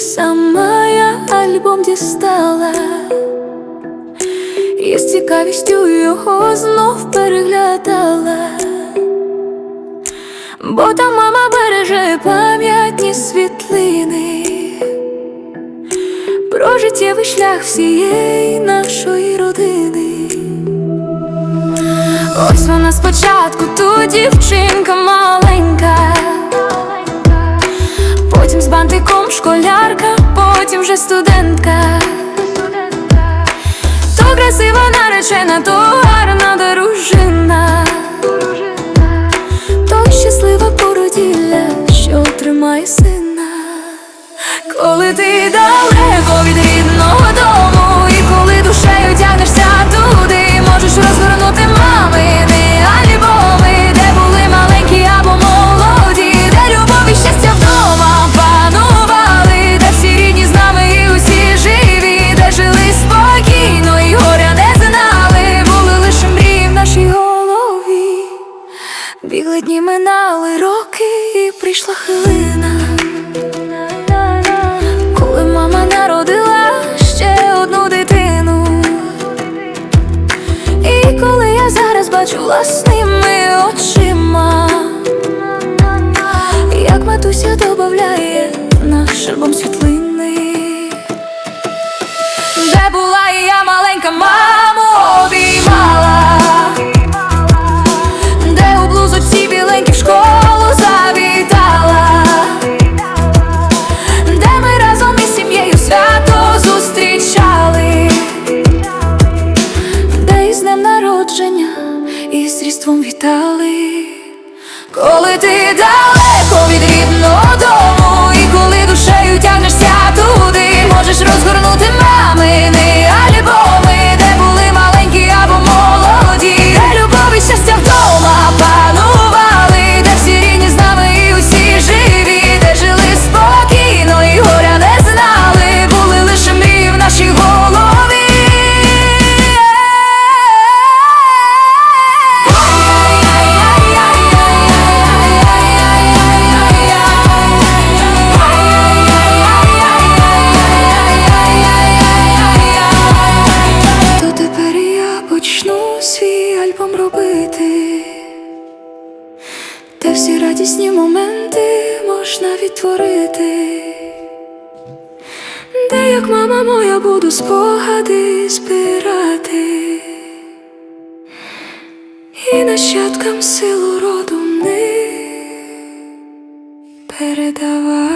сама я альбом дістала, і з цікавістю його знов переглядала, бо там мама береже пам'ятні світлини. Про життєвий шлях всієї нашої родини. Ось вона спочатку ту дівчинка школярка, потім вже студентка. То красива наречена, то гарна дружина, то щаслива породілля, що тримає сина. Коли ти далеко Бігли дні минали роки, і прийшла хвилина. Коли мама народила ще одну дитину, і коли я зараз бачу власними очима, як матуся добавляє наш альбом світлини, де була і я маленька маму і вітали, коли ти далеко від рідного альбом робити, де всі радісні моменти можна відтворити, де як мама моя буду спогади збирати, і нащадкам силу роду не передавати.